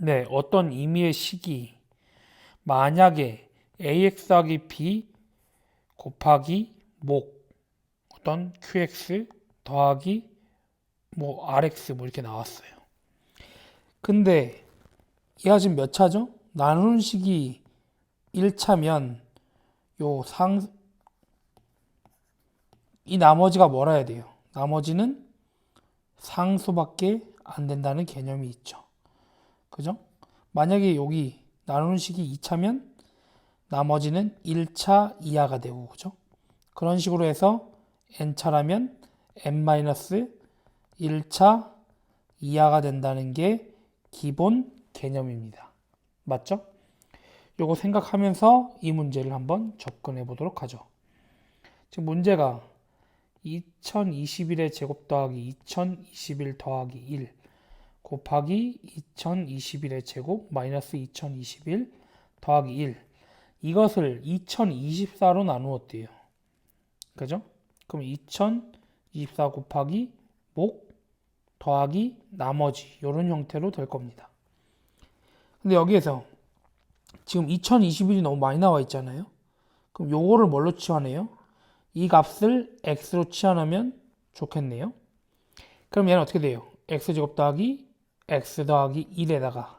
네, 어떤 임의의 식이 만약에 ax 하기 b 곱하기 목 어떤 qx 더하기 뭐 rx 뭐 이렇게 나왔어요. 근데 얘가 지금 몇 차죠? 나누는 식이 1차면 요 상, 이 나머지가 뭐라 해야 돼요? 나머지는 상수밖에 안 된다는 개념이 있죠. 그죠? 만약에 여기 나누는 식이 2차면 나머지는 1차 이하가 되고, 그죠? 그런 식으로 해서 n차라면 n-1차 이하가 된다는 게 기본 개념입니다. 맞죠? 요거 생각하면서 이 문제를 한번 접근해 보도록 하죠. 지금 문제가 2021의 제곱 더하기 2021 더하기 1 곱하기 2021의 제곱 마이너스 2021 더하기 1 이것을 2024로 나누었대요. 그죠? 그럼 2024 곱하기 목 더하기 나머지 이런 형태로 될 겁니다. 근데 여기에서 지금 2021이 너무 많이 나와 있잖아요. 그럼 요거를 뭘로 치환해요? 이 값을 x로 치환하면 좋겠네요. 그럼 얘는 어떻게 돼요? x제곱 더하기 x 더하기 1에다가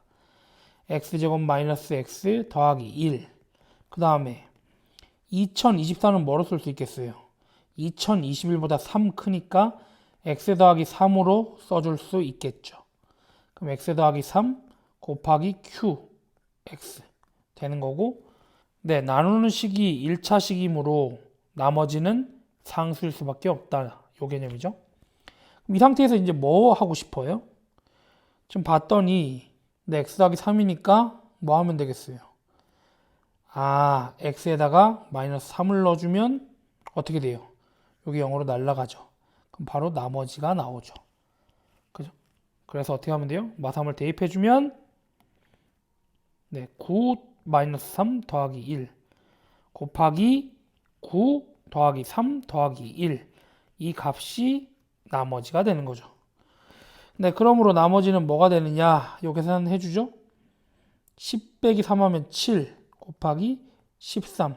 x제곱 마이너스 x 더하기 1. 그 다음에 2024는 뭐로 쓸 수 있겠어요? 2021보다 3 크니까 x 더하기 3으로 써줄 수 있겠죠. 그럼 x 더하기 3 곱하기 q x 되는 거고 네 나누는 식이 1차 식이므로 나머지는 상수일 수밖에 없다. 요 개념이죠. 그럼 이 상태에서 이제 뭐 하고 싶어요? 지금 봤더니 네, x 더하기 3이니까 뭐 하면 되겠어요? 아, x에다가 마이너스 3을 넣어주면 어떻게 돼요? 여기 0으로 날라가죠. 그럼 바로 나머지가 나오죠. 그죠? 그래서 어떻게 하면 돼요? 마삼을 대입해주면 네, 9 마이너스 3 더하기 1 곱하기 9 더하기 3 더하기 1. 이 값이 나머지가 되는 거죠. 네, 그러므로 나머지는 뭐가 되느냐? 요 계산 해 주죠? 10 빼기 3 하면 7 곱하기 13.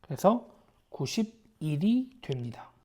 그래서 91이 됩니다.